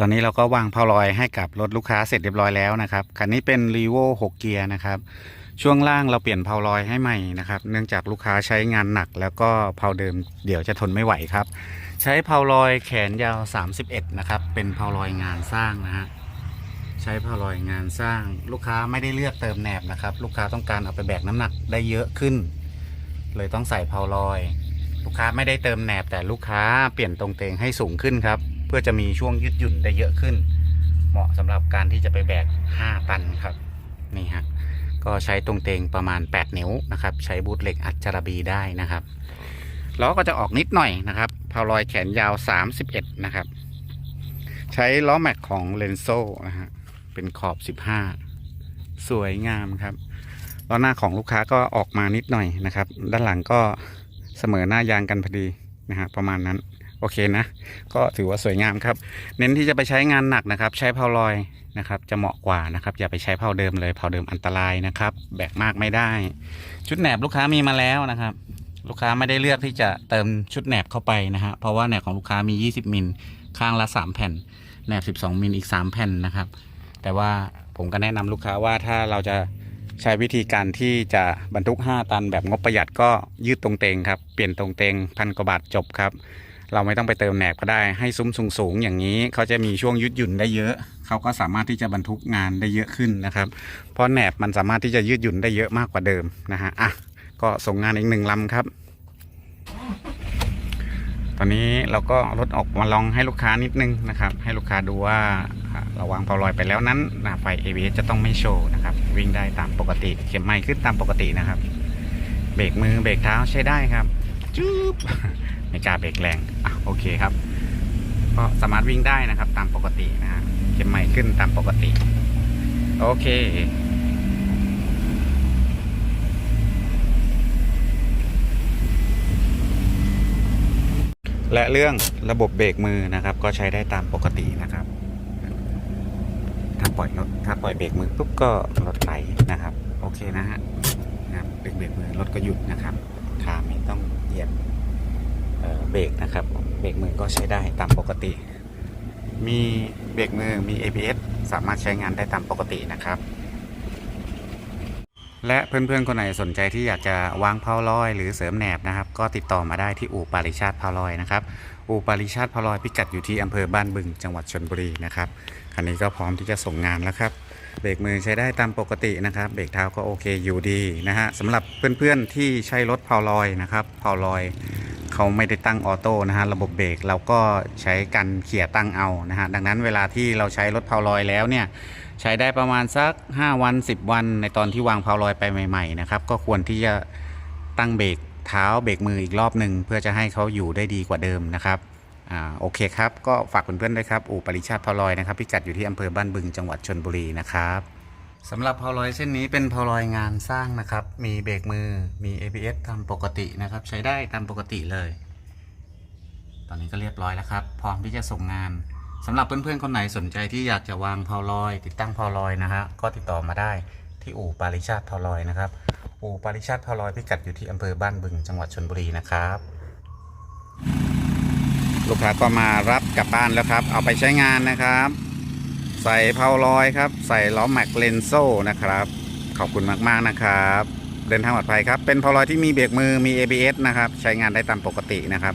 ตอนนี้เราก็วางเพาลอยให้กับรถลูกค้าเสร็จเรียบร้อยแล้วนะครับคันนี้เป็น r ีโว6เกียร์นะครับช่วงล่างเราเปลี่ยนเพาลอยให้ใหม่นะครับ เนื่องจากลูกค้าใช้งานหนัก แล้วก็เพาเดิมเดี๋ยวจะทนไม่ไหวครับ ใช้เพาลอยแขนยาว 31 นะครับ เป็นเพาลอยงานสร้างนะฮะใช้เพาลอยงานสร้าง ลูกค้าไม่ได้เลือกเติมแหนบนะครับ ลูกค้าต้องการเอาไปแบกน้ำหนักได้เยอะขึ้น เลยต้องใส่เพาลอย ลูกค้าไม่ได้เติมแหนบแต่ลูกค้าเปลี่ยนตรงเตงให้สูงขึ้นครับ เพื่อจะมีช่วงยืดหยุ่นได้เยอะขึ้น เหมาะสำหรับการที่จะไปแบก 5 ตันครับนี่ฮะก็ใช้ตรงเตงประมาณ 8 นิ้วนะครับ ใช้บูทเหล็กอัดจารบีได้นะครับล้อก็จะออกนิดหน่อยนะครับพาวลอยแขนยาว 31 นะครับ ใช้ล้อแม็กของเลนโซนะฮะเป็นขอบ 15 สวยงามครับล้อหน้าของลูกค้าก็ออกมานิดหน่อยนะครับ ด้านหลังก็เสมอหน้ายางกันพอดีนะฮะประมาณนั้น โอเคนะ ก็ถือว่าสวยงามครับ เน้นที่จะไปใช้งานหนักนะครับ ใช้เพาลอยนะครับ จะเหมาะกว่านะครับ อย่าไปใช้เพาเดิมเลยเพาเดิมอันตรายนะครับ แบกมากไม่ได้ ชุดแหนบลูกค้ามีมาแล้วนะครับ ลูกค้าไม่ได้เลือกที่จะเติมชุดแหนบเข้าไปนะฮะเพราะว่าแหนบของลูกค้ามี 20มิลข้างละ 3 แผ่นแหนบ 12มิลอีก 3 แผ่นนะครับ แต่ว่าผมก็แนะนำลูกค้าว่าถ้าเราจะใช้วิธีการที่จะบรรทุก 5 ตันแบบงบประหยัดก็ยืดตรงเตงครับ เปลี่ยนตรงเตงพันกว่าบาทจบครับ เราไม่ต้องไปเติมแหนบก็ได้ให้ซุ้มสูงๆอย่างนี้เขาจะมีช่วงยืดหยุ่นได้เยอะ เขาก็สามารถที่จะบรรทุกงานได้เยอะขึ้นนะครับ เพราะแหนบมันสามารถที่จะยืดหยุ่นได้เยอะมากกว่าเดิมนะฮะอะก็ส่งงานอีกหนึ่งลำครับ ตอนนี้เราก็เอารถออกมาลองให้ลูกค้านิดนึงนะครับ ให้ลูกค้าดูว่าเราวางเพาลอยไปแล้วนั้นนะไฟ ABS จะต้องไม่โชว์นะครับ วิ่งได้ตามปกติเข็มไม้ขึ้นตามปกตินะครับ เบรกมือเบรกเท้าใช้ได้ครับจุ๊บ ไม่กล้าเบรกแรงอะโอเคครับ ก็สามารถวิ่งได้นะครับ ตามปกตินะฮะเข็มไม้ขึ้นตามปกติ โอเคและเรื่องระบบเบรกมือนะครับ ก็ใช้ได้ตามปกตินะครับ ถ้าปล่อยรถถ้าปล่อยเบรกมือปุ๊บก็รถไหลนะครับ โอเคนะฮะนะครับเบรกเบรกมือรถก็หยุดนะครับขาไม่ต้องเหยียบ เบรกนะครับ เบรกมือก็ใช้ได้ตามปกติ มีเบรกมือมี ABS สามารถใช้งานได้ตามปกตินะครับ และเพื่อนๆคนไหนสนใจที่อยากจะวางเพาลอยหรือเสริมแหนบนะครับ ก็ติดต่อมาได้ที่อู่ปาริชาติเพาลอยนะครับ อู่ปาริชาติเพาลอยพิกัดอยู่ที่อำเภอบ้านบึงจังหวัดชนบุรีนะครับคันนี้ก็พร้อมที่จะส่งงานแล้วครับเบรกมือใช้ได้ตามปกตินะครับเบรกเท้าก็โอเคอยู่ดีนะฮะสำหรับเพื่อนๆที่ใช้รถเพาลอยนะครับเพาลอย เขาไม่ได้ตั้งออโต้นะฮะระบบเบรกเราก็ใช้กันเขี่ยตั้งเอานะฮะดังนั้นเวลาที่เราใช้รถเพาลอยแล้วเนี่ยใช้ได้ประมาณสัก 5 วัน 10 วัน ในตอนที่วางเพาลอยไปใหม่ๆนะครับก็ควรที่จะตั้งเบรกเท้าเบรกมืออีกรอบหนึ่งเพื่อจะให้เขาอยู่ได้ดีกว่าเดิมนะครับอ่าโอเคครับ ก็ฝากเพื่อนๆด้วยครับ อู่ปริชาติเพาลอยนะครับพิกัดอยู่ที่อำเภอบ้านบึงจังหวัดชนบุรีนะครับ สำหรับพาลอยเส้นนี้เป็นพาลอยงานสร้างนะครับ มีเบรกมือ มี ABS ตามปกตินะครับ ใช้ได้ตามปกติเลย ตอนนี้ก็เรียบร้อยแล้วครับ พร้อมที่จะส่งงานสำหรับเพื่อนๆคนไหนสนใจที่อยากจะวางพาลอย ติดตั้งพาลอยนะฮะ ก็ติดต่อมาได้ที่อู่ปาริชาติพาลอยนะครับ อู่ปาริชาติพาลอยพิกัดอยู่ที่อำเภอบ้านบึงจังหวัดชนบุรีนะครับ ลูกค้าก็มารับกลับบ้านแล้วครับ เอาไปใช้งานนะครับ ใส่เพาลอยครับ ใส่ล้อแม็กเลนโซนะครับ ขอบคุณมากๆนะครับ เดินทางปลอดภัยครับ เป็นเพาลอยที่มีเบรกมือมี ABS นะครับ ใช้งานได้ตามปกตินะครับ